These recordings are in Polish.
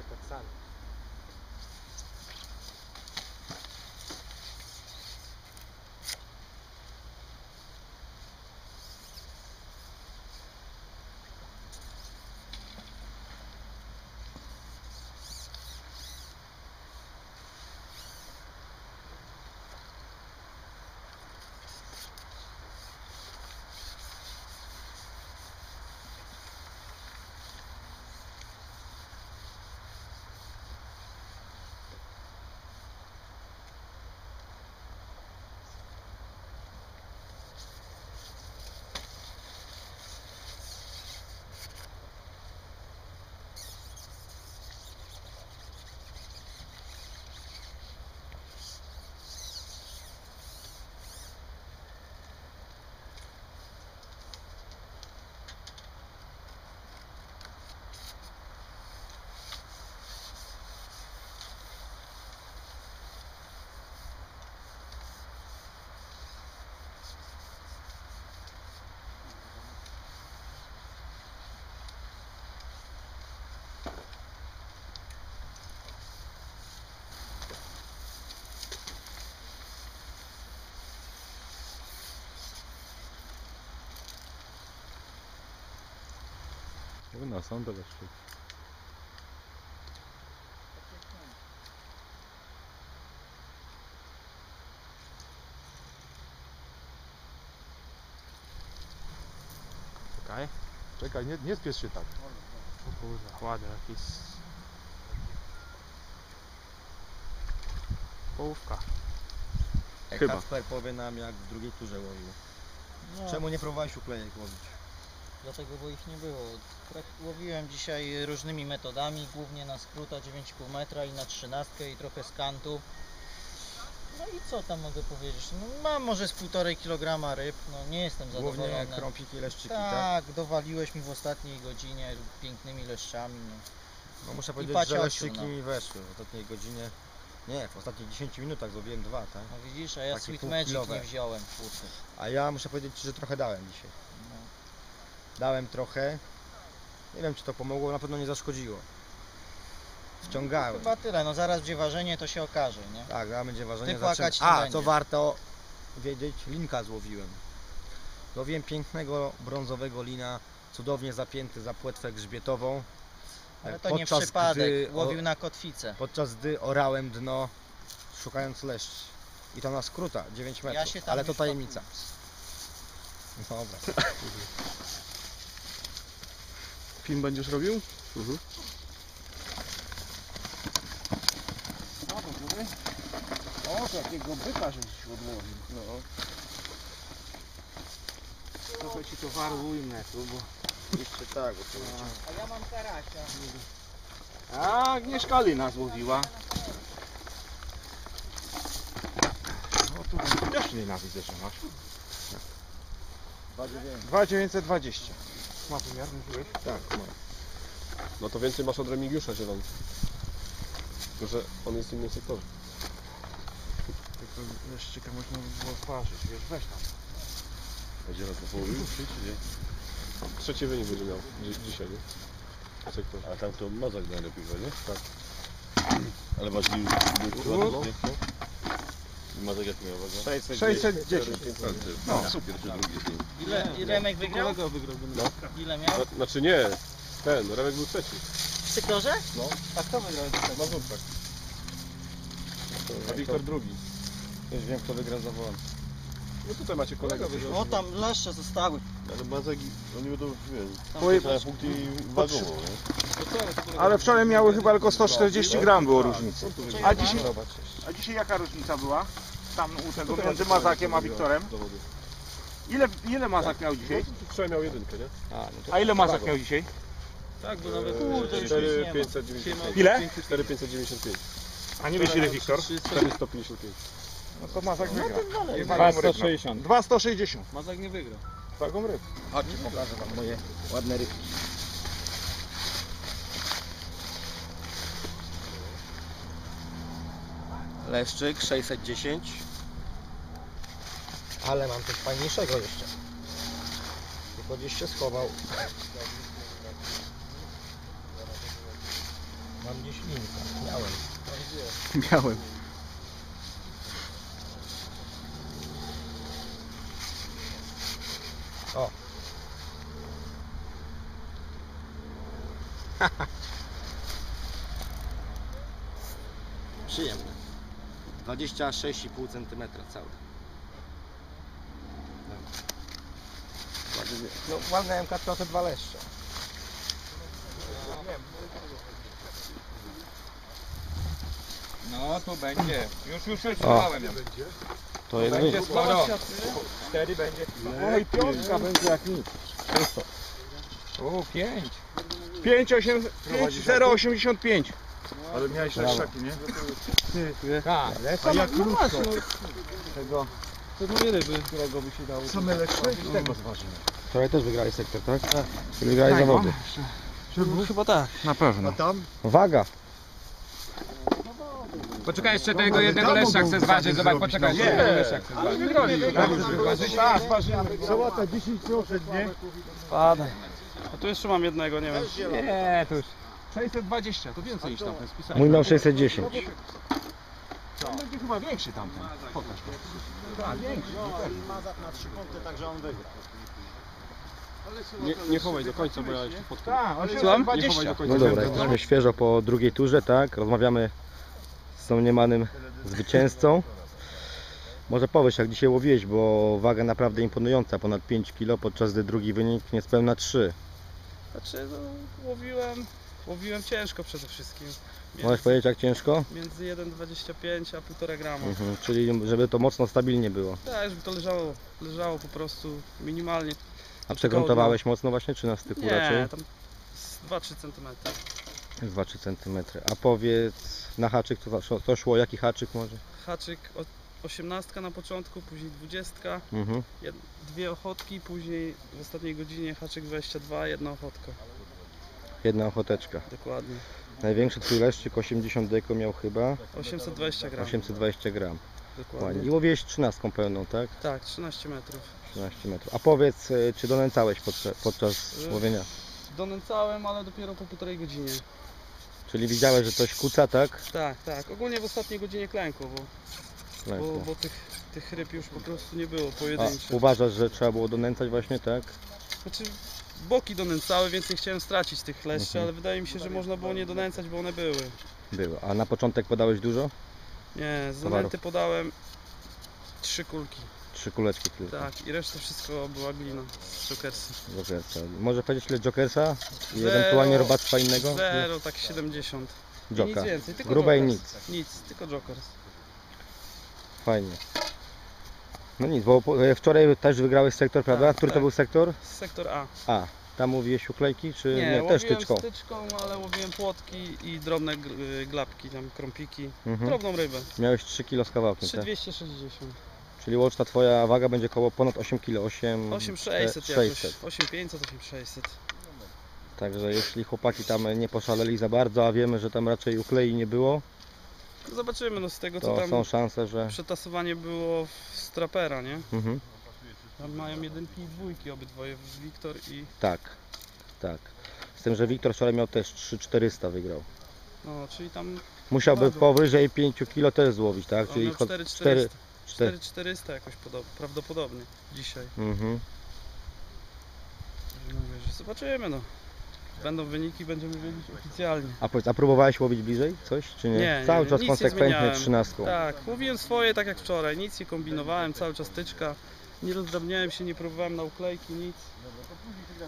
Alcazar. Weszli. Czekaj. Czekaj, nie, nie spiesz się tak. O kurwa, ładny jakiś. Połówka. Chyba. Kasper powie nam jak w drugiej turze łowił. No, Czemu nie próbowałeś uklejek łowić? Dlatego, bo ich nie było. Tak łowiłem dzisiaj różnymi metodami, głównie na skróta 9,5 metra i na trzynastkę i trochę skantu. No i co tam mogę powiedzieć? No, mam może z 1,5 kg ryb, no nie jestem Głównie zadowolony. krąpiki i leszczyki, tak? tak, dowaliłeś mi w ostatniej godzinie pięknymi leszczami. No. No muszę powiedzieć, paciociu, że leszczyki no. mi weszły. W ostatniej godzinie, nie, w ostatnich 10 minutach złowiłem dwa, tak? no widzisz, a ja Takie Sweet Magic nie wziąłem, kurczę. A ja muszę powiedzieć, że trochę dałem dzisiaj. No. Dałem trochę. Nie wiem czy to pomogło, na pewno nie zaszkodziło. Wciągałem. Chyba tyle, no zaraz gdzie ważenie to się okaże, nie? Tak, zaraz będzie ważenie. Ty płakać nie A, co warto wiedzieć, linka złowiłem. Złowiłem pięknego brązowego lina, cudownie zapięty za płetwę grzbietową. Ale to nie Podczas przypadek, gdy łowił na kotwicę. Podczas gdy orałem dno, szukając leszcz. I to na skróta, 9 metrów. Ja się tam Ale to tajemnica. Dobra. Film będziesz robił? O, to jakiego byka żeś odłowił. No. Trochę ci towaru ujmę tu, bo... Jeszcze tak, bo to A ja mam karasia. A, Agnieszka Lina złowiła. No tu też Lina widzę, że masz. 2920. Ma wymiar, mówiłeś? Tak, no. No to więcej masz od Remigiusza zielony. Tylko, że on jest w innym sektorze. Tylko leszczyka można by było ważyć, wiesz, weź tam. Będzie raz na połowie? Trzeci wynik będzie miał dzi- dzisiaj, nie? W sektorze. A tam to mazak najlepiej, nie? Tak. Ale masz lił No. Mazak jak miał waga? 610. No, super, czy drugi. Ile, ile Remek wygrał? No. Ile miał? Zna- Znaczy nie, ten, Remek był trzeci. W sektorze? A kto wygrał? Mazurczak. A Wiktor drugi. Już wiem kto wygra za wolę. No tutaj macie kolegę. O tam leszcze zostały. Ale mazak, oni będą, wiesz, na punkty wagowo, nie? Ale wczoraj miały chyba tylko 140 gram było różnicy. A dzisiaj, a dzisiaj jaka różnica była? Tam u tego między Mazakiem a Wiktorem? Dowody. Ile, ile Mazak miał dzisiaj? Wczoraj miał jedynkę, nie? A, no to A ile Mazak miał dzisiaj? Tak, bo nawet- Kurde, już nic nie ma. 4595. Ile? 4595. A nie wiesz ile Wiktor? 455. No to Mazak wygrał. Dwa 260. 260. Mazak nie wygrał. Wagą ryb. chodźcie pokażę wam moje ładne rybki. Leszczyk 610. Ale mam coś fajniejszego jeszcze. Tylko gdzieś się schował. Mam gdzieś linka. Miałem. Miałem. O. Przyjemne. 26,5 cm cały. No, walnąłem kaczka te dwa leszcze. No tu będzie. Już, już, słuchałem. To jest Będzie sporo. Cztery będzie. Oj, piątka będzie jak nic. O, pięć. 5, 8, 5, 0, 85. Ale miałeś leszczaki, nie? Tak. A jak krótko? Tego, To dwie ryby. którego by się dało. Same leszcze? Tego zważymy. Wczoraj też wygrali sektor, tak? Tak. Wygrali zawody. Chyba tak. Na pewno. Waga. Poczekaj jeszcze tego jednego leszcza chcę zważyć. Zobacz, poczekaj. jeszcze jednego leszcza chcę zważyć. Tak. Sałata 10 groszy, nie? Padaj. A tu jeszcze mam jednego, nie wiem. Nie, to już. 620, to więcej niż tamten spisałem. Mój miał 610. On będzie chyba większy tamten. Pokaż. Tak, większy. Nie, nie chowaj do końca, bo ja jeszcze spotkam. Tak, Słucham? 820. Nie chowaj do końca. No dobra, jesteśmy świeżo po drugiej turze, tak? Rozmawiamy z domniemanym zwycięzcą. Może powiesz, jak dzisiaj łowiłeś, bo waga naprawdę imponująca, ponad 5 kg, podczas gdy drugi wynik niespełna 3. Znaczy, no, łowiłem, łowiłem ciężko przede wszystkim. Możesz powiedzieć, jak ciężko? Między 1,25 a 1,5 grama. Mhm, czyli żeby to mocno stabilnie było. Tak, żeby to leżało, leżało po prostu minimalnie. A przegruntowałeś mocno właśnie, czy na styku Nie, raczej? tam z 2-3 cm. 2-3 cm. A powiedz, na haczyk to, to- to szło, jaki haczyk może? Haczyk o- 18 na początku, później 20, Mhm. jed, dwie ochotki, później w ostatniej godzinie haczyk 22, jedna ochotka. Jedna ochoteczka. Dokładnie. Największy twój leszczyk 80 deko miał chyba 820 gram. 820 gram. Dokładnie. Ładnie. I łowiłeś 13 pełną, tak? Tak, 13 metrów. 13 metrów. A powiedz, y, czy donęcałeś podczas, podczas Y- łowienia? Donęcałem, ale dopiero po półtorej godzinie. Czyli widziałeś, że coś kuca, tak? Tak, tak. Ogólnie w ostatniej godzinie klękło, bo, bo, bo tych, tych ryb już po prostu nie było A pojedynczych. uważasz, że trzeba było donęcać właśnie, tak? Znaczy boki donęcały, więc nie chciałem stracić tych leszczy, Mhm. ale wydaje mi się, że można było nie donęcać, bo one były. Było. A na początek podałeś dużo? Nie, z Towarów. podałem trzy kulki, Trzy kuleczki tylko. tak, i reszta wszystko była glina z Jokersy. Jokersa. Może powiedzieć ile Jokersa? I Zero. ewentualnie robactwa innego? Zero, tak 70. I Joka. nic więcej, tylko Grubej Jokers. nic. Nic, tylko Jokers. Fajnie. No nic, bo po- e, wczoraj też wygrałeś sektor, prawda? Tak, Który to tak. był sektor? Sektor A. A. Tam mówiłeś uklejki, czy Nie, nie, też tyczką? styczką, ale łowiłem płotki i drobne gl- y, glapki, tam krąpiki. Mhm. Drobną rybę. Miałeś 3 kg z kawałkiem, tak? 3260. Czyli łączna twoja waga będzie około ponad 8 kg, 8... 8600 600. jakoś. 8500, 8600. Także jeśli chłopaki tam nie poszaleli za bardzo, a wiemy, że tam raczej uklei nie było, No Zobaczymy, no z tego co to tam są szanse, że... przetasowanie było w strapera, nie? Mhm. Tam mają jedynki i dwójki obydwoje, Wiktor i... Tak, tak. Z tym, że Wiktor wczoraj miał też 3400 wygrał. No, czyli tam Musiałby Bardzo. powyżej 5 kg też złowić, tak? on Czyli miał cho- 4400. 4. 4400 jakoś podob, prawdopodobnie dzisiaj. Mhm. Mówię, że zobaczymy no. Będą wyniki, będziemy wiedzieć oficjalnie. A powiedz, a próbowałeś łowić bliżej coś, czy nie? Nie, nie, Cały nie, czas nic nie konsekwentnie zmieniałem. 13. Tak, mówiłem swoje tak jak wczoraj, nic nie kombinowałem, cały czas tyczka. Nie rozdrabniałem się, nie próbowałem na uklejki, nic.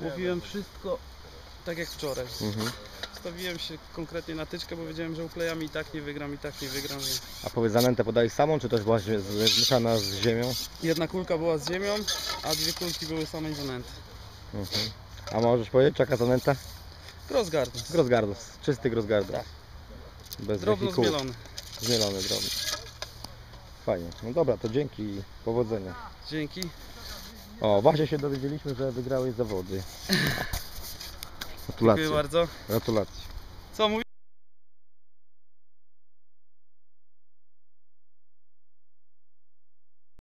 Mówiłem wszystko tak jak wczoraj. Mhm. Stawiłem się konkretnie na tyczkę, bo wiedziałem, że uklejami i tak nie wygram, i tak nie wygram. więc A powiedz, zanętę podałeś samą, czy też była z- zmieszana z ziemią? Jedna kulka była z ziemią, a dwie kulki były samej zanęty. Mhm. A możesz powiedzieć, jaka zanęta? Grossgarden. Grossgardos, czysty Grossgardos. Tak. Bez Drobno zmielony. Zmielony, drobny. Fajnie. No dobra, to dzięki i powodzenia. Dzięki. O, właśnie się dowiedzieliśmy, że wygrałeś zawody. Dziękuję Gratulacje. bardzo. Gratulacje. Co mówi?